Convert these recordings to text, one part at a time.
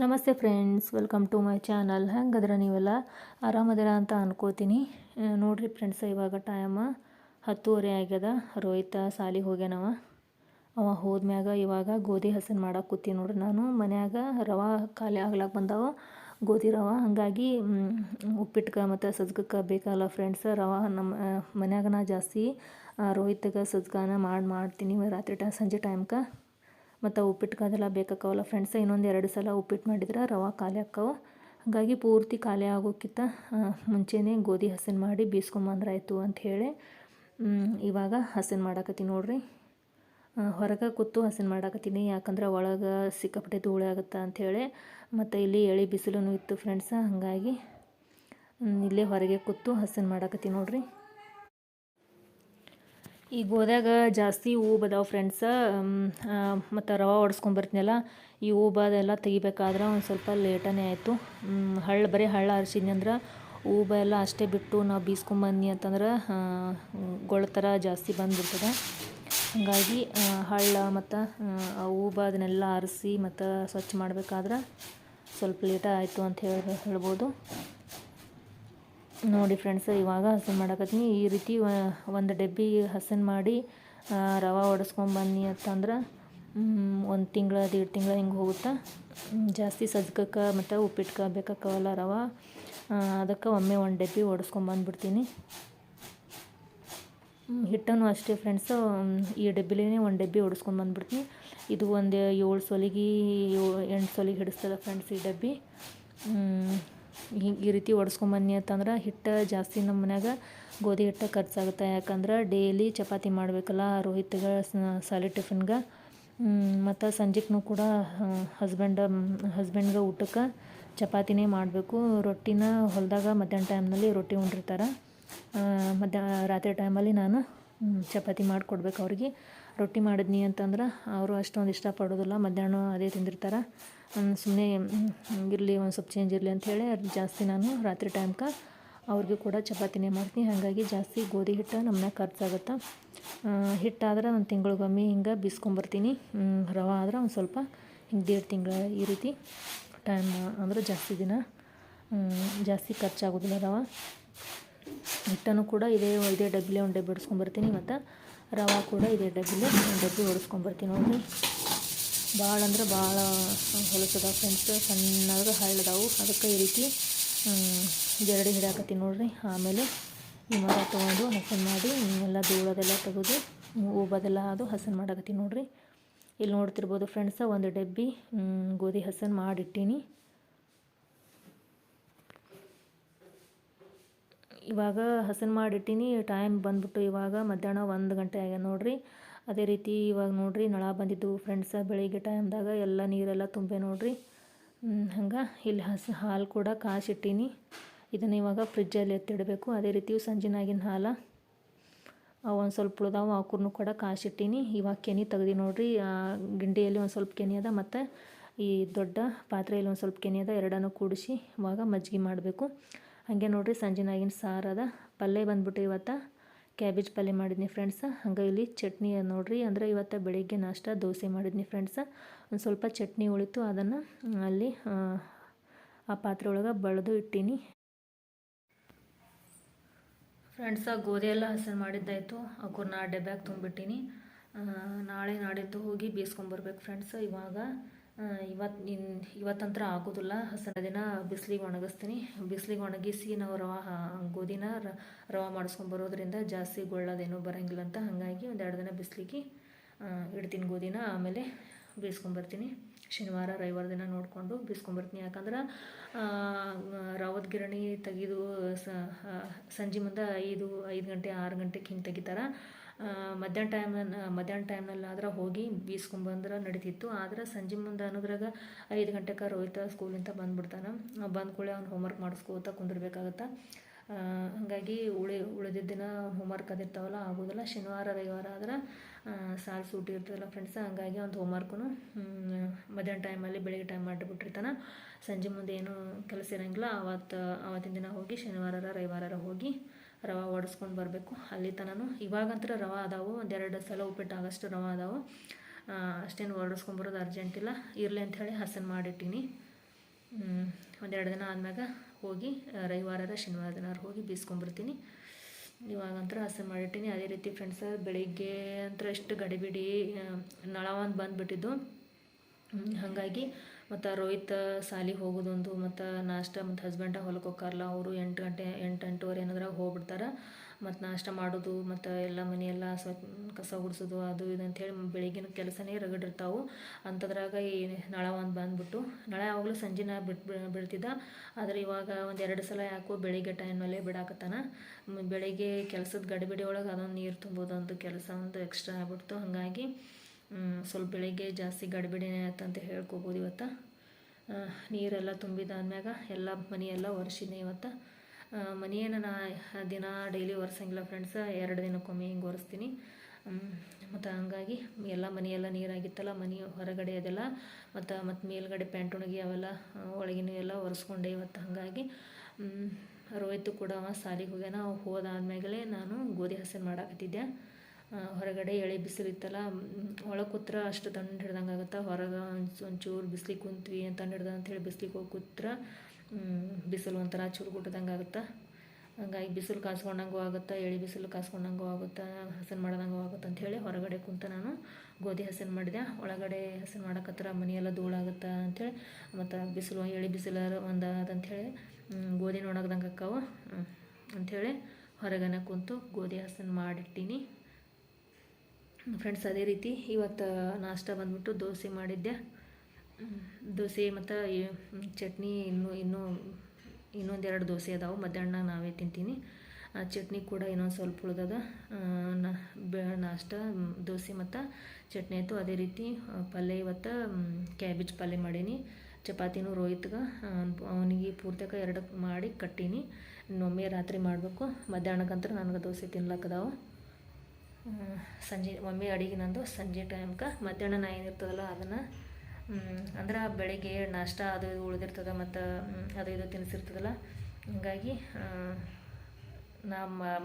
ನಮಸ್ತೆ friends, welcome to my channel. ಹೆಂಗದ್ರೆ ನೀವೆಲ್ಲ? ಆರಾಮದಿರ ಅಂತ ಅನ್ಕೋತೀನಿ. ನೋಡಿರಿ ಫ್ರೆಂಡ್ಸ್, ಇವಾಗ ಟೈಮ್ ಹತ್ತುವರೆ ಆಗ್ಯದ. ರೋಹಿತ ಸಾಲಿಗೆ ಹೋಗ್ಯಾನವ. ಅವ ಹೋದ್ಮ್ಯಾಗ ಇವಾಗ ಗೋಧಿ ಹಸನ್ ಮಾಡಕ್ಕೆ ಕೂತೀನಿ ನೋಡ್ರಿ ನಾನು. ಮನ್ಯಾಗ ರವೆ ಖಾಲಿ ಆಗ್ಲಾಕ ಬಂದಾವ. ಗೋಧಿ ರವೆ, ಹಾಗಾಗಿ ಉಪ್ಪಿಟ್ಗೆ ಮತ್ತು ಸಜ್ಗಕ್ಕೆ ಬೇಕಲ್ಲ ಫ್ರೆಂಡ್ಸ್, ರವೆ ನಮ್ಮ ಮನ್ಯಾಗ ನಾ ಜಾಸ್ತಿ ರೋಹಿತಗೆ ಸಜ್ಗಾನ ಮಾಡಿ, ಮಾಡ್ತೀನಿ ರಾತ್ರಿ ಟೈಮ್ ಸಂಜೆ ಟೈಮ್ಗೆ ಮತ್ತು ಉಪ್ಪಿಟ್ಟು ಅದೆಲ್ಲ ಬೇಕಾಕವಲ್ಲ ಫ್ರೆಂಡ್ಸ್ ಇನ್ನೊಂದು ಎರಡು ಸಲ ಉಪ್ಪಿಟ್ಟು ಮಾಡಿದ್ರೆ ರವೆ ಖಾಲಿ ಆಕ್ಕವ ಹಾಗಾಗಿ ಪೂರ್ತಿ ಖಾಲಿ ಆಗೋಕ್ಕಿಂತ ಮುಂಚೆನೇ ಗೋಧಿ ಹಸಿನ ಮಾಡಿ ಬೀಸ್ಕೊಂಬಂದ್ರಾಯ್ತು ಅಂಥೇಳಿ ಇವಾಗ ಹಸಿನ ಮಾಡಾಕತ್ತೀನಿ ನೋಡ್ರಿ. ಹೊರಗೆ ಕೂತು ಹಸಿನ ಮಾಡಾಕತ್ತೀನಿ, ಯಾಕಂದ್ರೆ ಒಳಗೆ ಸಿಕ್ಕಾಪಟ್ಟೆ ಧೂಳೆ ಆಗುತ್ತೆ ಅಂಥೇಳಿ ಮತ್ತು ಇಲ್ಲಿ ಎಳೆ ಬಿಸಿಲೂ ಇತ್ತು ಫ್ರೆಂಡ್ಸ ಹಾಗಾಗಿ ಇಲ್ಲೇ ಹೊರಗೆ ಕೂತು ಹಸಿನ ಮಾಡಾಕತ್ತೀನಿ ನೋಡ್ರಿ. ಈ ಗೋದ್ಯಾಗ ಜಾಸ್ತಿ ಹೂ ಬದಾವ ಫ್ರೆಂಡ್ಸ ಮತ್ತು ರವೆ ಹೊಡ್ಸ್ಕೊಂಬರ್ತೀನಲ್ಲ ಈ ಹೂ ಅದೆಲ್ಲ ತೆಗಿಬೇಕಾದ್ರೆ ಒಂದು ಸ್ವಲ್ಪ ಲೇಟನೇ ಆಯಿತು. ಹಳ್ಳ, ಬರೀ ಹಳ್ಳ ಹರಿಸಿದ್ನಿ ಅಂದ್ರೆ ಊಬ ಎಲ್ಲ ಅಷ್ಟೇ ಬಿಟ್ಟು ನಾವು ಬೀಸ್ಕೊಂಬಂದ್ನಿ ಅಂತಂದ್ರೆ ಗೊಳ ಥರ ಜಾಸ್ತಿ ಬಂದ್ಬಿಡ್ತದೆ. ಹಾಗಾಗಿ ಹಳ್ಳ ಮತ್ತು, ಆ ಊಬ ಅದನ್ನೆಲ್ಲ ಆರಿಸಿ ಮತ್ತು ಸ್ವಚ್ಛ ಮಾಡಬೇಕಾದ್ರೆ ಸ್ವಲ್ಪ ಲೇಟ ಆಯಿತು ಅಂತ ಹೇಳಿ, ಹೇಳ್ಬೋದು. ನೋಡಿ ಫ್ರೆಂಡ್ಸ್ ಇವಾಗ ಹಸನ್ ಮಾಡಕತ್ತೀನಿ. ಈ ರೀತಿ ಒಂದು ಡಬ್ಬಿ ಹಸನ್ ಮಾಡಿ ರವೆ ಬನ್ನಿ ಅಂತಂದ್ರೆ ಒಂದು ತಿಂಗಳ, ದೇಡ್ ತಿಂಗಳ ಹಿಂಗೆ ಹೋಗುತ್ತೆ. ಜಾಸ್ತಿ ಸಜ್ಗಕ್ಕೆ ಮತ್ತು ಉಪ್ಪಿಟ್ಕ ಬೇಕಾಕವಲ್ಲ ರವೆ ಅದಕ್ಕೆ ಒಮ್ಮೆ ಒಂದು ಡಬ್ಬಿ ಒಡಿಸ್ಕೊಂಬಂದ್ಬಿಡ್ತೀನಿ ಹಿಟ್ಟನ್ನು ಅಷ್ಟೇ ಫ್ರೆಂಡ್ಸ್ ಈ ಡಬ್ಬಿಲೇ ಒಂದು ಡಬ್ಬಿ ಹೊಡೆಸ್ಕೊಂಡು ಬಂದ್ಬಿಡ್ತೀನಿ. ಇದು ಒಂದು ಏಳು ಸೊಲಿಗೆ ಎಂಟು ಸೊಲಿಗೆ ಹಿಡಿಸ್ತದೆ ಫ್ರೆಂಡ್ಸ್ ಈ ಡಬ್ಬಿ. ಹಿಂಗೆ ಈ ರೀತಿ ಒಡಿಸ್ಕೊಂಬನ್ನಿ ಅಂತಂದ್ರೆ ಹಿಟ್ಟು ಜಾಸ್ತಿ ನಮ್ಮ ಮನ್ಯಾಗ ಗೋಧಿ ಹಿಟ್ಟು ಖರ್ಚಾಗುತ್ತೆ. ಯಾಕಂದ್ರೆ ಡೈಲಿ ಚಪಾತಿ ಮಾಡಬೇಕಲ್ಲ ರೋಹಿತ್ಗೆ ಸಾಲಿ ಟಿಫಿನ್ಗೆ ಮತ್ತು ಸಂಜೆಗೂ ಕೂಡ ಹಸ್ಬೆಂಡ್ ಹಸ್ಬೆಂಡ್ಗೆ ಊಟಕ್ಕೆ ಚಪಾತಿನೇ ಮಾಡಬೇಕು. ರೊಟ್ಟಿನ ಹೊಲದಾಗ ಮಧ್ಯಾಹ್ನ ಟೈಮ್ನಲ್ಲಿ ರೊಟ್ಟಿ ಉಂಡಿರ್ತಾರೆ. ಮಧ್ಯಾಹ್ನ ರಾತ್ರಿ ಟೈಮಲ್ಲಿ ನಾನು ಚಪಾತಿ ಮಾಡಿಕೊಡ್ಬೇಕು ಅವ್ರಿಗೆ. ರೊಟ್ಟಿ ಮಾಡಿದ್ನಿ ಅಂತಂದ್ರೆ ಅವರು ಅಷ್ಟೊಂದು ಇಷ್ಟಪಡೋದಿಲ್ಲ, ಮಧ್ಯಾಹ್ನ ಅದೇ ತಿಂದಿರ್ತಾರೆ. ಸುಮ್ಮನೆ ಇರಲಿ, ಒಂದು ಸ್ವಲ್ಪ ಚೇಂಜ್ ಇರಲಿ ಅಂಥೇಳಿ ಜಾಸ್ತಿ ನಾನು ರಾತ್ರಿ ಟೈಮ್ಗೆ ಅವ್ರಿಗೆ ಕೂಡ ಚಪಾತಿನೇ ಮಾಡ್ತೀನಿ. ಹಾಗಾಗಿ ಜಾಸ್ತಿ ಗೋಧಿ ಹಿಟ್ಟು ನಮ್ಮನ್ಯಾಗ ಖರ್ಚಾಗುತ್ತೆ. ಹಿಟ್ಟಾದ್ರೆ ಒಂದು ತಿಂಗಳಿಗೊಮ್ಮೆ ಹಿಂಗೆ ಬೀಸ್ಕೊಂಬರ್ತೀನಿ. ರವೆ ಆದ್ರೆ ಒಂದು ಸ್ವಲ್ಪ ಹಿಂಗೆ ದೇಡ್ ತಿಂಗಳ ಈ ರೀತಿ ಟೈಮ್ ಅಂದ್ರೆ ಜಾಸ್ತಿ ದಿನ ಜಾಸ್ತಿ ಖರ್ಚಾಗೋದಿಲ್ಲ ರವೆ. ಹಿಟ್ಟನ್ನು ಕೂಡ ಇದೇ ಇದೇ ಡಬ್ಬಿಲೆ ಒಂದು ಡಬ್ಬಿ ಹೊಡ್ಸ್ಕೊಂಬರ್ತೀನಿ ಮತ್ತು ರವೆ ಕೂಡ ಇದೇ ಡಬ್ಬಿಲೆ ಒಂದು ಡಬ್ಬಿ ಹೊಡ್ಸ್ಕೊಂಬರ್ತೀನಿ ನೋಡಿರಿ ಭಾಳ ಅಂದ್ರೆ ಭಾಳ ಹೊಲಸದ ಫ್ರೆಂಡ್ಸ್ ಸಣ್ಣಗೆ ಹಳ್ಳದಾವು ಅದಕ್ಕೆ ಈ ರೀತಿ ಜರಡಿ ಹಿಡಾಕತ್ತೀನಿ ನೋಡಿರಿ. ಆಮೇಲೆ ಈ ಮರ ತೊಗೊಂಡು ಹಸನ್ ಮಾಡಿ ಎಲ್ಲ ಧೂಳದೆಲ್ಲ ತೆಗೆದು, ಊಬದೆಲ್ಲ ಅದು ಹಸನ್ ಮಾಡಾಕತ್ತೀನಿ ನೋಡಿರಿ. ಇಲ್ಲಿ ನೋಡ್ತಿರ್ಬೋದು ಫ್ರೆಂಡ್ಸ ಒಂದು ಡಬ್ಬಿ ಗೋಧಿ ಹಸನ್ ಮಾಡಿಟ್ಟೀನಿ. ಇವಾಗ ಹಸನ್ ಮಾಡಿಟ್ಟಿನಿ ಟೈಮ್ ಬಂದ್ಬಿಟ್ಟು ಇವಾಗ ಮಧ್ಯಾಹ್ನ ಒಂದು ಗಂಟೆ ಆಗ್ಯದ ನೋಡ್ರಿ. ಅದೇ ರೀತಿ ಇವಾಗ ನೋಡ್ರಿ ನಳ ಬಂದಿದ್ದು ಫ್ರೆಂಡ್ಸ ಬೆಳಿಗ್ಗೆ ಟೈಮ್ದಾಗ ಎಲ್ಲ ನೀರೆಲ್ಲ ತುಂಬೆ ನೋಡ್ರಿ. ಹಂಗೆ ಇಲ್ಲಿ ಹಸ ಹಾಲು ಕೂಡ ಕಾಸಿಟ್ಟೀನಿ. ಇದನ್ನು ಇವಾಗ ಫ್ರಿಜ್ಜಲ್ಲಿ ಎತ್ತಿಡಬೇಕು. ಅದೇ ರೀತಿ ಸಂಜಿನಾಗಿನ ಹಾಲು. ಅವು ಒಂದು ಸ್ವಲ್ಪ ಉಳ್ದಾವು ಅವಕ್ಕೂ ಕೂಡ ಕಾಸಿಟ್ಟೀನಿ. ಇವಾಗ ಕೆನೆ ತೆಗ್ದು ನೋಡ್ರಿ. ಗಿಂಡಿಯಲ್ಲಿ ಒಂದು ಸ್ವಲ್ಪ ಕೆನೆ ಅದ ಮತ್ತು ಈ ದೊಡ್ಡ ಪಾತ್ರೆಯಲ್ಲಿ ಒಂದು ಸ್ವಲ್ಪ ಕೆನೆ ಅದ, ಎರಡನ್ನೂ ಕೂಡಿಸಿ ಇವಾಗ ಮಜ್ಜಿಗೆ ಮಾಡಬೇಕು. ಹಾಗೆ ನೋಡಿರಿ ಸಂಜೆನಾಗಿನ ಸಾರದ ಪಲ್ಯ ಬಂದ್ಬಿಟ್ಟು ಇವತ್ತು. ಕ್ಯಾಬೇಜ್ ಪಲ್ಯ ಮಾಡಿದ್ನಿ ಫ್ರೆಂಡ್ಸ್ ಹಂಗೆ ಇಲ್ಲಿ ಚಟ್ನಿ ನೋಡಿರಿ. ಅಂದರೆ ಇವತ್ತು ಬೆಳಿಗ್ಗೆ ನಾಷ್ಟ ದೋಸೆ ಮಾಡಿದ್ನಿ ಫ್ರೆಂಡ್ಸ್ ಒಂದು ಸ್ವಲ್ಪ ಚಟ್ನಿ ಉಳಿತು. ಅದನ್ನು ಅಲ್ಲಿ ಆ, ಪಾತ್ರೆ ಒಳಗೆ ಬಳ್ದು ಇಟ್ಟೀನಿ. ಫ್ರೆಂಡ್ಸ ಗೋಧಿ ಎಲ್ಲ ಹಸನ್ ಮಾಡಿದ್ದಾಯಿತು. ಆ ಡಬ್ಯಾಗ ತುಂಬಿಟ್ಟಿನಿ. ನಾಳೆ ನಾಡಿದ್ದು ಹೋಗಿ ಬೇಯಿಸ್ಕೊಂಬರ್ಬೇಕು ಫ್ರೆಂಡ್ಸ್ ಇವಾಗ ಇವತ್ತು ಇನ್ ಇವತ್ತಂತ್ರ ಆಗೋದಿಲ್ಲ. ಹಸನ ದಿನ ಬಿಸಿಲಿಗೆ ಒಣಗಿಸ್ತೀನಿ. ಬಿಸಿಲಿಗೆ ಒಣಗಿಸಿ ನಾವು ರವೆ ಗೋಧಿನ ರವೆ ಮಾಡಿಸ್ಕೊಂಬರೋದ್ರಿಂದ ಜಾಸ್ತಿ ಗೊಳ್ಳೋದೇನು ಬರೋಂಗಿಲ್ಲ ಅಂತ ಹಾಗಾಗಿ ಒಂದೆರಡು ದಿನ ಬಿಸಿಲಿಗೆ ಇಡ್ತೀನಿ ಗೋಧಿನ. ಆಮೇಲೆ ಬೀಸ್ಕೊಂಬರ್ತೀನಿ ಶನಿವಾರ, ರವಿವಾರ ದಿನ ನೋಡಿಕೊಂಡು ಬೀಸ್ಕೊಂಬರ್ತೀನಿ ಯಾಕಂದ್ರೆ ರವದ ಗಿರಣಿ ತೆಗೆದು ಸಂಜೆ ಮುಂದೆ ಐದು ಐದು ಗಂಟೆ, ಆರು ಗಂಟೆಗೆ ಹಿಂಗೆ ತೆಗಿತಾರೆ. ಮಧ್ಯಾಹ್ನ ಟೈಮ್ ಮಧ್ಯಾಹ್ನ ಟೈಮ್ನಲ್ಲಾದ್ರೆ ಹೋಗಿ ಬೀಸ್ಕೊಂಬಂದ್ರೆ ನಡೀತಿತ್ತು. ಆದ್ರೆ ಸಂಜೆ ಮುಂದೆ ಅನ್ನೋದ್ರಾಗ ಐದು ಗಂಟೆಗೆ ರೋಹಿತ ಸ್ಕೂಲಿಂದ ಬಂದ್ಬಿಡ್ತಾನೆ. ಬಂದ ಕೂಡಲೇ ಅವ್ನು ಹೋಮ್ವರ್ಕ್ ಮಾಡಿಸ್ಕೋತ ಕುಂದಿರ್ಬೇಕಾಗತ್ತೆ. ಹಾಗಾಗಿ ಉಳಿ ಉಳಿದಿದ್ದ ದಿನ ಹೋಮ್ವರ್ಕ್ ಅದಿರ್ತಾವಲ್ಲ ಆಗೋದಿಲ್ಲ. ಶನಿವಾರ, ರವಿವಾರ ಆದ್ರೆ ಸಾಲು ಸೂಟಿ ಇರ್ತದಲ್ಲ ಫ್ರೆಂಡ್ಸ್ ಹಂಗಾಗಿ ಒಂದು ಹೋಮ್ವರ್ಕು ಮಧ್ಯಾಹ್ನ ಟೈಮಲ್ಲಿ ಬೆಳಿಗ್ಗೆ ಟೈಮ್ ಮಾಡಿಬಿಟ್ಟಿರ್ತಾನೆ ಸಂಜೆ ಮುಂದೆ ಏನು ಕೆಲಸ ಇರೋಂಗಿಲ್ಲ. ಆವತ್ತು ಆವತ್ತಿನ ದಿನ ಹೋಗಿ ಶನಿವಾರ, ರವಿವಾರ ಹೋಗಿ ರವೆ ಒಡಿಸ್ಕೊಂಡು ಬರಬೇಕು. ಅಲ್ಲಿ ತನಕ ಇವಾಗಂತ್ರ ರವೆ ಅದಾವು. ಒಂದೆರಡು ಸಲ ಉಪ್ಪಿಟ್ಟು ಆಗೋಷ್ಟು ರವೆ ಅದಾವು. ಅಷ್ಟೇನು ಒಡಿಸ್ಕೊಂಬರೋದು ಅರ್ಜೆಂಟ್ ಇಲ್ಲ. ಇರಲಿ ಅಂಥೇಳಿ ಹಸನ್ ಮಾಡಿಟ್ಟೀನಿ. ಒಂದೆರಡು ದಿನ ಆದ್ಮ್ಯಾಗ ಹೋಗಿ ರವಿವಾರ ಶನಿವಾರ ದಿನ ಹೋಗಿ ಬೀಸ್ಕೊಂಬರ್ತೀನಿ ಇವಾಗಂತ್ರ ಹಸನ್ ಮಾಡಿಟ್ಟಿನಿ. ಅದೇ ರೀತಿ ಫ್ರೆಂಡ್ಸ್ ಬೆಳಿಗ್ಗೆ ಅಂತರ ಎಷ್ಟು ಗಡಿಬಿಡಿ ನಳ ಒಂದು ಬಂದುಬಿಟ್ಟಿದ್ದು. ಹಾಗಾಗಿ ಮತ್ತು ರೋಹಿತ್ ಸಾಲಿಗೆ ಹೋಗೋದೊಂದು ಮತ್ತು ನಾಷ್ಟ ಮತ್ತು ಹಸ್ಬೆಂಡ ಹೊಲಕ್ಕೆ ಹೋಗಾರಲ್ಲ ಅವರು ಎಂಟು ಗಂಟೆ, ಎಂಟು, ಎಂಟೂವರೆ ಏನಾದ್ರೆ ಹೋಗ್ಬಿಡ್ತಾರೆ. ಮತ್ತು ನಾಷ್ಟ ಮಾಡೋದು, ಮತ್ತು ಎಲ್ಲ ಮನೆಯೆಲ್ಲ ಸ್ವ ಕಸ ಗುಡಿಸೋದು, ಅದು ಇದು ಅಂಥೇಳಿ ಬೆಳಗಿನ ಕೆಲಸನೇ ರಗಡಿರ್ತಾವೆ ಅಂಥದ್ರಾಗ ಈ ನಳ ಒಂದು ಬಂದುಬಿಟ್ಟು, ನಳ ಯಾವಾಗಲೂ ಸಂಜೆನ ಬಿಟ್ಟು ಬಿಡ್ತಿದ್ದ. ಆದರೆ ಇವಾಗ ಒಂದು ಎರಡು ಸಲ ಯಾಕೋ ಬೆಳಿಗ್ಗೆ ಟೈಮಲ್ಲೇ ಬಿಡಾಕತ್ತಾನ. ಬೆಳಿಗ್ಗೆ ಕೆಲಸದ ಗಡಿಬಿಡಿ ಒಳಗೆ ಅದೊಂದು ನೀರು ತುಂಬೋದು ಒಂದು ಕೆಲಸ ಒಂದು ಎಕ್ಸ್ಟ್ರಾ ಆಗ್ಬಿಡ್ತು. ಹಾಗಾಗಿ ಸ್ವಲ್ಪ ಬೆಳಿಗ್ಗೆ ಜಾಸ್ತಿ ಗಡಿಬಿಡಿನೇ ಆಯ್ತಂತ ಹೇಳ್ಕೊಬೋದು ಇವತ್ತು. ನೀರೆಲ್ಲ ತುಂಬಿದಾದ್ಮ್ಯಾಗ ಎಲ್ಲ ಮನೆಯೆಲ್ಲ ಒರೆಸಿದ್ನಿ ಇವತ್ತು. ಮನೆಯನ್ನು ನಾ ದಿನ ಡೈಲಿ ಒರೆಸಂಗಿಲ್ಲ ಫ್ರೆಂಡ್ಸ್ ಎರಡು ದಿನಕ್ಕೊಮ್ಮೆ ಹಿಂಗೆ ಒರೆಸ್ತೀನಿ. ಮತ್ತು ಹಂಗಾಗಿ ಎಲ್ಲ ಮನೆಯೆಲ್ಲ ನೀರಾಗಿತ್ತಲ್ಲ, ಮನೆ ಹೊರಗಡೆ ಅದೆಲ್ಲ, ಮತ್ತು ಮತ್ತು ಮೇಲ್ಗಡೆ ಪ್ಯಾಂಟ್ ಒಣಗಿ ಅವೆಲ್ಲ ಒಳಗಿನ ಎಲ್ಲ ಒರೆಸ್ಕೊಂಡೆ ಇವತ್ತು. ಹಾಗಾಗಿ ರೋಹಿತು ಕೂಡ ಅವ ಸಾಲಿಗೆ ಹೋಗ್ಯಾನ ಹೋದಾದ್ಮೇಲೆ ನಾನು ಗೋಧಿ ಹಸನ್ ಮಾಡಾಕತ್ತಿದ್ದೆ. ಹೊರಗಡೆ ಎಳೆ ಬಿಸಿಲಿತ್ತಲ್ಲ ಒಳಗೆ ಕೂತ್ರ ಅಷ್ಟು ತಣ್ಣು ಹಿಡ್ದಂಗೆ ಆಗುತ್ತೆ? ಹೊರಗೆ ಒಂಚೂರು ಬಿಸಿಲಿಗೆ ಕುಂತ್ವಿ ತಣ್ಣು ಹಿಡ್ದ ಅಂತೇಳಿ ಬಿಸಿಲಿಗೆ ಹೋಗಿ ಕೂತ್ರ ಬಿಸಿಲು ಒಂಥರ ಚೂರು ಗುಟ್ಟದಂಗೆ ಆಗುತ್ತೆ? ಹಂಗಾಗಿ ಬಿಸಿಲು ಕಾಸ್ಕೊಂಡಂಗೂ ಆಗುತ್ತೆ, ಎಳೆ ಬಿಸಿಲು ಕಾಸ್ಕೊಂಡಂಗೂ ಆಗುತ್ತೆ, ಹಸನ್ ಮಾಡ್ದಂಗೂ ಆಗುತ್ತೆ ಅಂಥೇಳಿ ಹೊರಗಡೆ ಕುಂತ ನಾನು ಗೋಧಿ ಹಸನ್ ಮಾಡಿದೆ. ಒಳಗಡೆ ಹಸನ್ ಮಾಡೋಕತ್ರ ಮನೆಯೆಲ್ಲ ಧೂಳಾಗುತ್ತೆ ಅಂಥೇಳಿ ಮತ್ತು ಬಿಸಿಲು, ಎಳೆ ಬಿಸಿಲು ಒಂದು ಅದಂಥೇಳಿ ಗೋಧಿ ನೋಡೋದಂಗೆ ಅಕ್ಕಾವು ಅಂಥೇಳಿ ಹೊರಗನೆ ಕುಂತು ಗೋಧಿ ಹಸನ್ ಮಾಡಿಟ್ಟಿನಿ. ಫ್ರೆಂಡ್ಸ್ ಅದೇ ರೀತಿ ಇವತ್ತು ನಾಷ್ಟ ಬಂದ್ಬಿಟ್ಟು ದೋಸೆ ಮಾಡಿದ್ದೆ. ದೋಸೆ ಮತ್ತು ಚಟ್ನಿ ಇನ್ನೂ ಇನ್ನೂ ಇನ್ನೊಂದೆರಡು ದೋಸೆ ಅದಾವೆ. ಮಧ್ಯಾಹ್ನ ನಾವೇ ತಿಂತೀನಿ. ಆ, ಚಟ್ನಿ ಕೂಡ ಇನ್ನೊಂದು ಸ್ವಲ್ಪ ಉಳ್ದದ. ನಾಷ್ಟ ದೋಸೆ ಮತ್ತು ಚಟ್ನಿ ಆಯಿತು. ಅದೇ ರೀತಿ ಪಲ್ಯ ಇವತ್ತು ಕ್ಯಾಬೇಜ್ ಪಲ್ಯ ಮಾಡೀನಿ. ಚಪಾತಿನೂ ರೋಹಿತ್ಗೆ ಅವನಿಗೆ ಪೂರ್ತಿಯಾಗ ಎರಡು ಮಾಡಿ ಕಟ್ಟೀನಿ. ಇನ್ನೊಮ್ಮೆ ರಾತ್ರಿ ಮಾಡಬೇಕು. ಮಧ್ಯಾಹ್ನಕ್ಕಂತ್ರ ನನಗೆ ದೋಸೆ ತಿನ್ಲಕ್ಕದಾವು ಸಂಜೆ, ಮಮ್ಮಿ ಅಡಿಗೆ ನಂದು ಸಂಜೆ ಟೈಮ್ಗೆ ಮಧ್ಯಾಹ್ನ ನಾ ಏನಿರ್ತದಲ್ಲ ಅದನ್ನು ಅಂದ್ರೆ ಬೆಳಿಗ್ಗೆ ನಾಷ್ಟ ಅದು ಇದು ಉಳಿದಿರ್ತದೆ ಮತ್ತು ಅದು ಇದು ತಿನ್ನಿಸಿರ್ತದಲ್ಲ ಹೀಗಾಗಿ ನಾ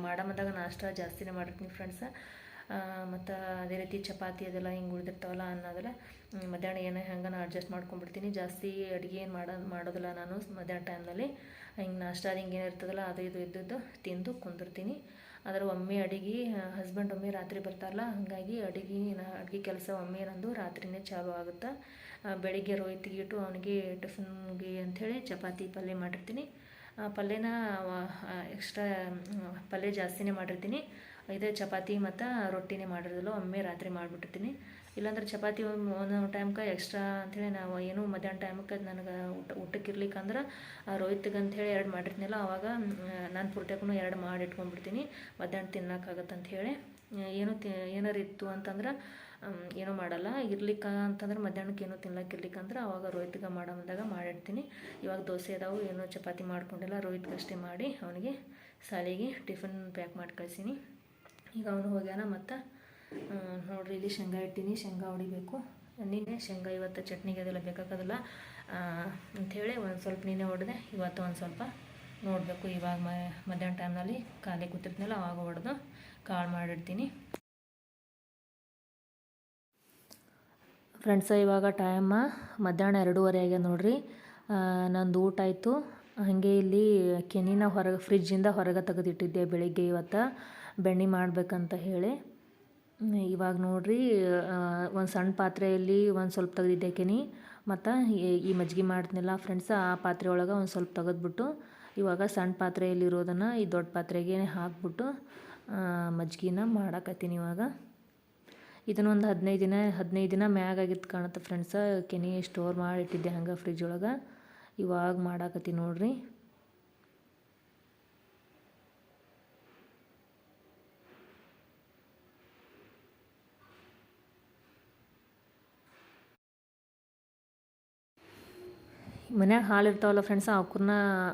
ಮಾಡಮಂದಾಗ ನಾಷ್ಟ ಜಾಸ್ತಿನೇ ಮಾಡಿರ್ತೀನಿ ಫ್ರೆಂಡ್ಸ ಮತ್ತು ಅದೇ ರೀತಿ ಚಪಾತಿ ಅದೆಲ್ಲ ಹಿಂಗೆ ಉಳಿದಿರ್ತಾವಲ್ಲ ಅನ್ನೋದೆಲ್ಲ ಮಧ್ಯಾಹ್ನ ಏನು ಹೆಂಗೆ ನಾನು ಅಡ್ಜಸ್ಟ್ ಮಾಡ್ಕೊಂಡ್ಬಿಡ್ತೀನಿ. ಜಾಸ್ತಿ ಅಡುಗೆ ಏನು ಮಾಡೋ, ಮಾಡೋದಿಲ್ಲ ನಾನು ಮಧ್ಯಾಹ್ನ ಟೈಮ್ನಲ್ಲಿ ಹಿಂಗೆ ನಾಷ್ಟ ಅದು ಹಿಂಗೆ ಏನಿರ್ತದಲ್ಲ ಅದು ಇದು ಇದ್ದದ್ದು ತಿಂದು ಕುಂದಿರ್ತೀನಿ. ಅದರ ಒಮ್ಮೆ ಅಡುಗೆ ಹಸ್ಬೆಂಡ್ ಒಮ್ಮೆ ರಾತ್ರಿ ಬರ್ತಾರಲ್ಲ, ಹಾಗಾಗಿ ಅಡುಗೆ ಅಡುಗೆ ಕೆಲಸ ಒಮ್ಮೆ ನಂದು ರಾತ್ರಿನೇ ಚಾಲು ಆಗುತ್ತೆ. ಬೆಳಿಗ್ಗೆ ರೋಯ್ತಿಗೆ ಇಟ್ಟು ಅವನಿಗೆ ಟಿಫನ್ಗೆ ಅಂಥೇಳಿ ಚಪಾತಿ ಪಲ್ಯ ಮಾಡಿರ್ತೀನಿ. ಪಲ್ಯನ ಎಕ್ಸ್ಟ್ರಾ ಪಲ್ಯ ಜಾಸ್ತಿನೇ ಮಾಡಿರ್ತೀನಿ. ಇದೇ ಚಪಾತಿ ಮತ್ತು ರೊಟ್ಟಿನೇ ಮಾಡಿರೋದಿಲ್ಲ, ಒಮ್ಮೆ ರಾತ್ರಿ ಮಾಡಿಬಿಟ್ಟಿರ್ತೀನಿ. ಇಲ್ಲಾಂದ್ರೆ ಚಪಾತಿ ಒಂದೊಂದು ಟೈಮ್ಗೆ ಎಕ್ಸ್ಟ್ರಾ ಅಂಥೇಳಿ ನಾವು ಏನು ಮಧ್ಯಾಹ್ನ ಟೈಮಕ್ಕೆ ನನಗೆ ಊಟ ಊಟಕ್ಕೆ ಇರ್ಲಿಕ್ಕಂದ್ರೆ ರೋಹಿತ್ಗೆ ಅಂಥೇಳಿ ಎರಡು ಮಾಡಿರ್ತೀನಲ್ಲ ಆವಾಗ ನಾನು ಪೂರ್ತಿಯಾಗೂ ಎರಡು ಮಾಡಿ ಇಟ್ಕೊಂಡ್ಬಿಡ್ತೀನಿ. ಮಧ್ಯಾಹ್ನ ತಿನ್ನೋಕ್ಕಾಗತ್ತೆ ಅಂಥೇಳಿ ಏನು ತಿ, ಏನಾರು ಇತ್ತು ಅಂತಂದ್ರೆ ಏನೂ ಮಾಡಲ್ಲ. ಇರ್ಲಿಕ್ಕ ಅಂತಂದ್ರೆ ಮಧ್ಯಾಹ್ನಕ್ಕೆ ಏನೂ ಇರ್ಲಿಕ್ಕೆ ಇರ್ಲಿಕ್ಕಂದ್ರೆ ಅವಾಗ ರೋಹಿತ್ಗೆ ಮಾಡೋ ಬಂದಾಗ ಮಾಡಿರ್ತೀನಿ. ಇವಾಗ ದೋಸೆ ಅದಾವು, ಏನು ಚಪಾತಿ ಮಾಡ್ಕೊಂಡಿಲ್ಲ. ರೋಹಿತ್ಗೆ ಅಷ್ಟೇ ಮಾಡಿ ಅವನಿಗೆ ಸಾಲಿಗೆ ಟಿಫಿನ್ ಪ್ಯಾಕ್ ಮಾಡಿ ಕಳಿಸೀನಿ. ಈಗ ಅವನು ಹೋಗ್ಯಾನ ಮತ್ತು ನೋಡಿರಿ, ಇಲ್ಲಿ ಶೇಂಗಾ ಇಟ್ಟೀನಿ, ಶೇಂಗಾ ಹೊಡಿಬೇಕು. ನಿನ್ನೆ ಶೇಂಗಾ ಇವತ್ತು ಚಟ್ನಿಗೆ ಅದೆಲ್ಲ ಬೇಕಾಗೋದಿಲ್ಲ. ಅಂಥೇಳಿ ಒಂದು ಸ್ವಲ್ಪ ನಿನ್ನೆ ಹೊಡೆದೆ, ಇವತ್ತು ಒಂದು ಸ್ವಲ್ಪ ನೋಡಬೇಕು. ಇವಾಗ ಮಧ್ಯಾಹ್ನ ಟೈಮ್ನಲ್ಲಿ ಖಾಲಿ ಕೂತಿರ್ತೀನಲ್ಲ, ಅವಾಗ ಹೊಡೆದು ಕಾಳು ಮಾಡಿಡ್ತೀನಿ. ಫ್ರೆಂಡ್ಸ ಇವಾಗ ಟೈಮ ಮಧ್ಯಾಹ್ನ ಎರಡೂವರೆ ಆಗ್ಯದ ನೋಡ್ರಿ. ನಂದು ಊಟ ಆಯಿತು. ಹಾಗೆ ಇಲ್ಲಿ ಕೆನಿನ ಹೊರಗೆ ಫ್ರಿಜ್ಜಿಂದ ಹೊರಗೆ ತೆಗೆದಿಟ್ಟಿದ್ದೆ ಬೆಳಿಗ್ಗೆ ಇವತ್ತು. ಬೆಣ್ಣೆ ಮಾಡಬೇಕಂತ ಹೇಳಿ. ಇವಾಗ ನೋಡಿರಿ ಒಂದು ಸಣ್ಣ ಪಾತ್ರೆಯಲ್ಲಿ ಒಂದು ಸ್ವಲ್ಪ ತೆಗೆದಿದ್ದೆ ಕೆನಿ ಮತ್ತು ಈ ಮಜ್ಜಿಗೆ ಮಾಡ್ತೀನಲ್ಲ ಫ್ರೆಂಡ್ಸ್ ಆ ಪಾತ್ರೆ ಒಳಗೆ ಒಂದು ಸ್ವಲ್ಪ ತೆಗೆದ್ಬಿಟ್ಟು, ಇವಾಗ ಸಣ್ಣ ಪಾತ್ರೆಯಲ್ಲಿರೋದನ್ನು ಈ ದೊಡ್ಡ ಪಾತ್ರೆಗೆ ಹಾಕ್ಬಿಟ್ಟು ಮಜ್ಜಿಗೆನ ಮಾಡಕತ್ತೀನಿ ಇವಾಗ. ಇದನ್ನೊಂದು ಹದಿನೈದು ದಿನ ಹದಿನೈದು ದಿನ ಮ್ಯಾಗ ಆಗಿತ್ತು ಕಾಣುತ್ತೆ ಫ್ರೆಂಡ್ಸ ಕೆನಿ ಸ್ಟೋರ್ ಮಾಡಿ ಇಟ್ಟಿದ್ದೆ ಹಂಗೆ ಫ್ರಿಜ್ ಒಳಗೆ. ಇವಾಗ ಮಾಡಾಕತ್ತೀನಿ ನೋಡಿರಿ. ಮನ್ಯಾಗ ಹಾಲು ಇರ್ತಾವಲ್ಲ ಫ್ರೆಂಡ್ಸ್ ಅವ್ಕುರ್ನ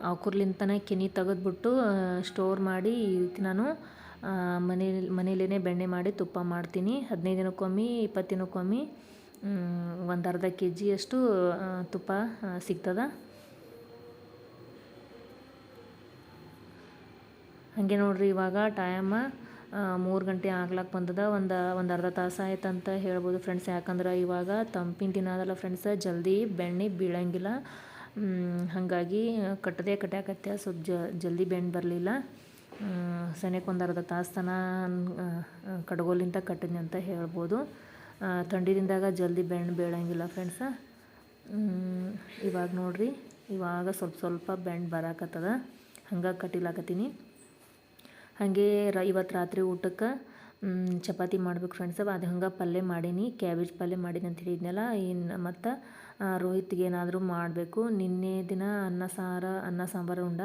ಅವಕುರ್ಲಿಂತನೇ ಕೆನಿ ತೆಗೆದ್ಬಿಟ್ಟು ಸ್ಟೋರ್ ಮಾಡಿ ಈ ನಾನು ಮನೇಲಿ ಮನೇಲೇ ಬೆಣ್ಣೆ ಮಾಡಿ ತುಪ್ಪ ಮಾಡ್ತೀನಿ. ಹದಿನೈದು ದಿನಕ್ಕೊಮ್ಮೆ, ಇಪ್ಪತ್ತು ದಿನಕ್ಕೊಮ್ಮೆ ಒಂದು ಅರ್ಧ ಕೆ ಜಿಯಷ್ಟು ತುಪ್ಪ ಸಿಗ್ತದೆ. ಹಾಗೆ ನೋಡಿರಿ ಇವಾಗ ಟೈಮ ಮೂರು ಗಂಟೆ ಆಗ್ಲಕ್ಕೆ ಬಂದದ. ಒಂದು ಒಂದು ಅರ್ಧ ತಾಸು ಆಯ್ತು ಅಂತ ಹೇಳ್ಬೋದು ಫ್ರೆಂಡ್ಸ್ ಯಾಕಂದ್ರೆ ಇವಾಗ ತಂಪಿನ ದಿನ ಅದಲ್ಲ ಫ್ರೆಂಡ್ಸ್ ಜಲ್ದಿ ಬೆಣ್ಣೆ ಬೀಳಂಗಿಲ್ಲ. ಹಾಗಾಗಿ ಕಟ್ಟದೆ ಕಟ್ಟಾಕತ್ತೆ ಸ್ವಲ್ಪ ಜಲ್ದಿ ಬೆಣ್ಣೆ ಬರಲಿಲ್ಲ. ಸನೇಕ ಒಂದು ಅರ್ಧ ತಾಸು ತನ ಕಡ್ಗೋಲಿಂದ ಕಟ್ಟಿದ್ನಿ ಅಂತ ಹೇಳ್ಬೋದು. ಥಂಡಿದಿಂದಾಗ ಜಲ್ದಿ ಬೆಣ್ಣೆ ಬೀಳಂಗಿಲ್ಲ ಫ್ರೆಂಡ್ಸ ಇವಾಗ ನೋಡ್ರಿ. ಇವಾಗ ಸ್ವಲ್ಪ ಸ್ವಲ್ಪ ಬೆಣ್ಣೆ ಬರಾಕತ್ತದ. ಹಂಗಾಗಿ ಕಟ್ಟಿಲಾಕತ್ತೀನಿ. ಹಾಗೆ ರ ಇವತ್ತು ರಾತ್ರಿ ಊಟಕ್ಕೆ ಚಪಾತಿ ಮಾಡ್ಬೇಕು ಫ್ರೆಂಡ್ಸ್ ಅದು ಹಂಗೆ ಪಲ್ಯ ಮಾಡೀನಿ, ಕ್ಯಾಬೇಜ್ ಪಲ್ಯ ಮಾಡೀನಿ ಅಂತ ಹೇಳಿದ್ನಲ್ಲ ಇನ್ನು ಮತ್ತು ರೋಹಿತ್ಗೆ ಏನಾದರೂ ಮಾಡಬೇಕು. ನಿನ್ನೆ ದಿನ ಅನ್ನ ಸಾರ, ಅನ್ನ ಸಾಂಬಾರು ಉಂಡ.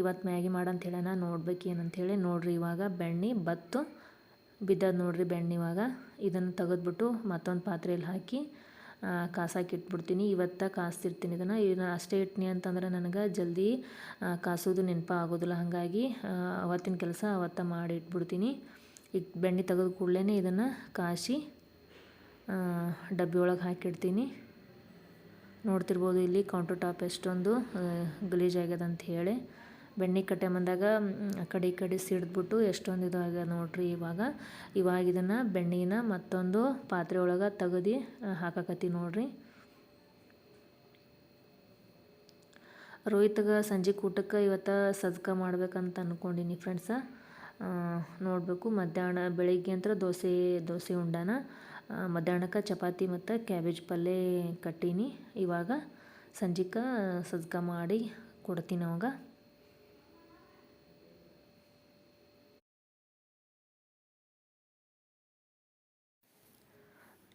ಇವತ್ತು ಮ್ಯಾಗಿ ಮಾಡಂತ ಹೇಳೋಣ, ನೋಡ್ಬೇಕು ಏನಂಥೇಳಿ ನೋಡ್ರಿ ಇವಾಗ ಬೆಣ್ಣೆ ಬತ್ತು ಬಿದ್ದದ ನೋಡ್ರಿ ಬೆಣ್ಣೆ ಇವಾಗ. ಇದನ್ನು ತೆಗೆದ್ಬಿಟ್ಟು ಮತ್ತೊಂದು ಪಾತ್ರೆಯಲ್ಲಿ ಹಾಕಿ ಕಾಸಕ್ಕೆ ಇಟ್ಬಿಡ್ತೀನಿ. ಇವತ್ತು ಕಾಸ್ತಿರ್ತೀನಿ ಇದನ್ನು. ಇದನ್ನು ಅಷ್ಟೇ ಇಟ್ನಿ ಅಂತಂದ್ರೆ ನನಗೆ ಜಲ್ದಿ ಕಾಸೋದು ನೆನಪು ಆಗೋದಿಲ್ಲ. ಹಾಗಾಗಿ ಅವತ್ತಿನ ಕೆಲಸ ಅವತ್ತ ಮಾಡಿ ಇಟ್ಬಿಡ್ತೀನಿ. ಈಗ ಬೆಣ್ಣೆ ತೆಗೆದು ಕೂಡಲೇ ಇದನ್ನು ಕಾಸಿ ಡಬ್ಬಿ ಒಳಗೆ ಹಾಕಿಡ್ತೀನಿ. ನೋಡ್ತಿರ್ಬೋದು ಇಲ್ಲಿ ಕೌಂಟರ್ ಟಾಪ್ ಎಷ್ಟೊಂದು ಗಲೀಜಾಗ್ಯದ ಅಂತ ಹೇಳಿ. ಬೆಣ್ಣೆ ಕಟ್ಟೆ ಬಂದಾಗ ಆ ಕಡೆ ಈ ಕಡೆ ಸಿಡಿದ್ಬಿಟ್ಟು ಎಷ್ಟೊಂದು ಇದು ಆಗ್ಯದ ನೋಡ್ರಿ ಇವಾಗ. ಇವಾಗ ಇದನ್ನು ಬೆಣ್ಣೆನ ಮತ್ತೊಂದು ಪಾತ್ರೆ ಒಳಗೆ ತೆಗೆದು ಹಾಕಕತ್ತಿ ನೋಡ್ರಿ. ರೋಹಿತ್ಗೆ ಸಂಜೆ ಊಟಕ್ಕೆ ಇವತ್ತು ಸಜ್ಕ ಮಾಡ್ಬೇಕಂತ ಅಂದ್ಕೊಂಡಿನಿ ಫ್ರೆಂಡ್ಸ. ನೋಡಬೇಕು. ಮಧ್ಯಾಹ್ನ ಬೆಳಿಗ್ಗೆ ಅಂತ ದೋಸೆ ದೋಸೆ ಉಂಡಾನ. ಮಧ್ಯಾಹ್ನಕ್ಕೆ ಚಪಾತಿ ಮತ್ತು ಕ್ಯಾಬೇಜ್ ಪಲ್ಯ ಕಟ್ಟೀನಿ. ಇವಾಗ ಸಂಜೆಗೆ ಸಜ್ಕ ಮಾಡಿ ಕೊಡ್ತೀನಿ ಅವಾಗ.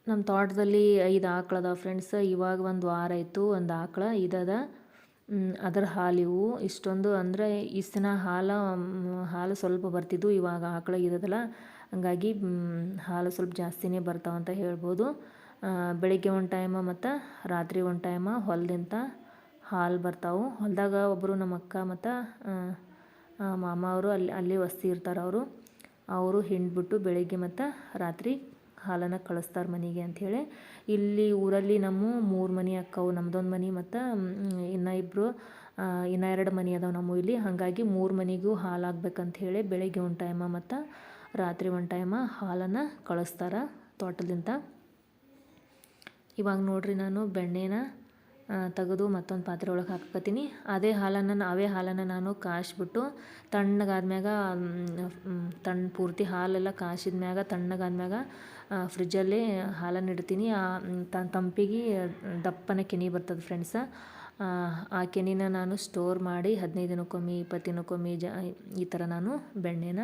ನಮ್ಮ ತೋಟದಲ್ಲಿ ಐದು ಆಕಳದ ಫ್ರೆಂಡ್ಸ್ ಇವಾಗ ಒಂದು ವಾರ ಆಯಿತು, ಒಂದು ಆಕಳ ಇದದ. ಅದರ ಹಾಲಿವು ಇಷ್ಟೊಂದು ಅಂದರೆ ಇಷ್ಟು ದಿನ ಹಾಲು ಹಾಲು ಸ್ವಲ್ಪ ಬರ್ತಿದ್ದು ಇವಾಗ ಆಕಳ ಇರೋದಲ್ಲ ಹಂಗಾಗಿ ಹಾಲು ಸ್ವಲ್ಪ ಜಾಸ್ತಿನೇ ಬರ್ತಾವಂತ ಹೇಳ್ಬೋದು. ಬೆಳಿಗ್ಗೆ ಒಂದು ಟೈಮ ಮತ್ತು ರಾತ್ರಿ ಒಂದು ಟೈಮ ಹೊಲದಿಂದ ಹಾಲು ಬರ್ತಾವೆ. ಹೊಲದಾಗ ಒಬ್ಬರು ನಮ್ಮ ಅಕ್ಕ ಮತ್ತು ಮಾಮ ಅವರು ಅಲ್ಲಿ ಅಲ್ಲಿ ವಸ್ತಿ ಇರ್ತಾರೆ ಅವರು. ಅವರು ಹಿಂಡ್ಬಿಟ್ಟು ಬೆಳಿಗ್ಗೆ ಮತ್ತು ರಾತ್ರಿ ಹಾಲನ್ನು ಕಳಿಸ್ತಾರೆ ಮನೆಗೆ ಅಂಥೇಳಿ. ಇಲ್ಲಿ ಊರಲ್ಲಿ ನಮ್ಮ ಮೂರು ಮನೆ ಅಕ್ಕವು, ನಮ್ದೊಂದು ಮನೆ ಮತ್ತು ಇನ್ನು ಇಬ್ಬರು ಇನ್ನು ಎರಡು ಮನೆ ಅದಾವೆ ನಮ್ಮ ಇಲ್ಲಿ ಹಾಗಾಗಿ ಮೂರು ಮನೆಗೂ ಹಾಲು ಹೇಳಿ ಬೆಳಗ್ಗೆ ಒಂದು ಟೈಮ ಮತ್ತು ರಾತ್ರಿ ಒಂದು ಟೈಮ ಹಾಲನ್ನು ಕಳಿಸ್ತಾರೆ ತೋಟದಿಂದ. ಇವಾಗ ನೋಡ್ರಿ ನಾನು ಬೆಣ್ಣೆನ ತೆಗೆದು ಮತ್ತೊಂದು ಪಾತ್ರೆ ಒಳಗೆ ಹಾಕಕತ್ತೀನಿ. ಅದೇ ಹಾಲನ್ನು ಅವೇ ಹಾಲನ್ನು ನಾನು ಕಾಯಿಸ್ಬಿಟ್ಟು ತಣ್ಣಗಾದ್ಮ್ಯಾಗ ತಣ್ಣ ಪೂರ್ತಿ ಹಾಲೆಲ್ಲ ಕಾಯಿಸಿದ ಮ್ಯಾಗ ತಣ್ಣಗಾದ್ಮ್ಯಾಗ ಫ್ರಿಜ್ಜಲ್ಲಿ ಹಾಲನ್ನು ಇಡ್ತೀನಿ. ತಂಪಿಗೆ ದಪ್ಪನ ಕೆನೆ ಬರ್ತದೆ ಫ್ರೆಂಡ್ಸ. ಆ ಕೆನಿನ ನಾನು ಸ್ಟೋರ್ ಮಾಡಿ ಹದಿನೈದು ದಿನಕ್ಕೊಮ್ಮೆ, ಇಪ್ಪತ್ತು ದಿನಕ್ಕೊಮ್ಮೆ ಜ, ಈ ಥರ ನಾನು ಬೆಣ್ಣೆನ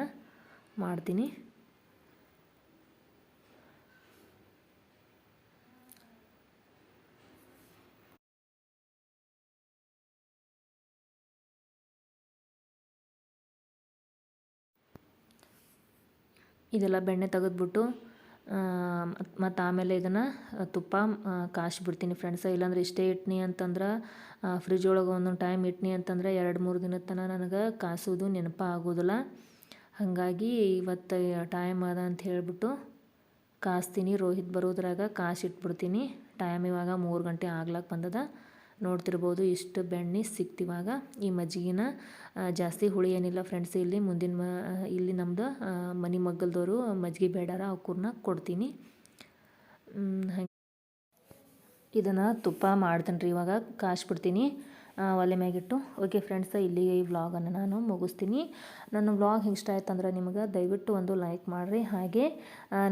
ಮಾಡ್ತೀನಿ. ಇದೆಲ್ಲ ಬೆಣ್ಣೆ ತೆಗೆದ್ಬಿಟ್ಟು ಮತ್ತು ಆಮೇಲೆ ಇದನ್ನು ತುಪ್ಪ ಕಾಯಿಸ್ಬಿಡ್ತೀನಿ ಫ್ರೆಂಡ್ಸ ಇಲ್ಲಾಂದ್ರೆ ಇಷ್ಟೇ ಇಟ್ನಿ ಅಂತಂದ್ರೆ ಫ್ರಿಜ್ ಒಳಗೆ ಒಂದೊಂದು ಟೈಮ್ ಇಟ್ನಿ ಅಂತಂದ್ರೆ ಎರಡು ಮೂರು ದಿನದ ತನಕ ನನಗೆ ಕಾಸೋದು ನೆನಪು ಆಗೋದಿಲ್ಲ. ಹಾಗಾಗಿ ಇವತ್ತು ಟೈಮ್ ಅದ ಅಂತ ಹೇಳಿಬಿಟ್ಟು ಕಾಸ್ತೀನಿ. ರೋಹಿತ್ ಬರೋದ್ರಾಗ ಕಾಸಿಟ್ಬಿಡ್ತೀನಿ ಟೈಮ್ ಇವಾಗ ಮೂರು ಗಂಟೆ ಆಗ್ಲಕ್ಕೆ ಬಂದದ. ನೋಡ್ತಿರ್ಬೋದು ಇಷ್ಟು ಬೆಣ್ಣೆ ಸಿಕ್ತಿವಾಗ ಈ ಮಜ್ಜಿಗೆನ ಜಾಸ್ತಿ ಹುಳಿ ಏನಿಲ್ಲ ಫ್ರೆಂಡ್ಸ್ ಇಲ್ಲಿ ಮುಂದಿನ ಮ, ಇಲ್ಲಿ ನಮ್ಮದು ಮನೆ ಮಗ್ಗಲ್ದವರು ಮಜ್ಜಿಗೆ ಬೇಡಾರ ಅವ್ಕೂರ್ನ ಕೊಡ್ತೀನಿ. ಇದನ್ನು ತುಪ್ಪ ಮಾಡ್ತೀನಿ ರೀ ಇವಾಗ ಕಾಯಿಸ್ಬಿಡ್ತೀನಿ ಒಲೆ ಮ್ಯಾಗಿಟ್ಟು. ಓಕೆ ಫ್ರೆಂಡ್ಸ್ ಇಲ್ಲಿಗೆ ಈ ವ್ಲಾಗನ್ನು ನಾನು ಮುಗಿಸ್ತೀನಿ. ನನ್ನ ವ್ಲಾಗ್ ಇಷ್ಟ ಆಯ್ತು ಅಂದ್ರೆ ನಿಮಗೆ ದಯವಿಟ್ಟು ಒಂದು ಲೈಕ್ ಮಾಡಿರಿ. ಹಾಗೆ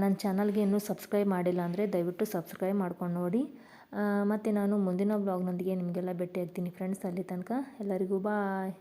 ನನ್ನ ಚಾನಲ್ಗೆ ಇನ್ನೂ ಸಬ್ಸ್ಕ್ರೈಬ್ ಮಾಡಿಲ್ಲ ಅಂದರೆ ದಯವಿಟ್ಟು ಸಬ್ಸ್ಕ್ರೈಬ್ ಮಾಡ್ಕೊಂಡು ನೋಡಿ. ಮತ್ತು ನಾನು ಮುಂದಿನ ಬ್ಲಾಗ್ನೊಂದಿಗೆ ನಿಮಗೆಲ್ಲ ಭೇಟಿ ಆಗ್ತೀನಿ ಫ್ರೆಂಡ್ಸ್ ಅಲ್ಲಿ ತನಕ. ಎಲ್ಲರಿಗೂ ಬಾಯ್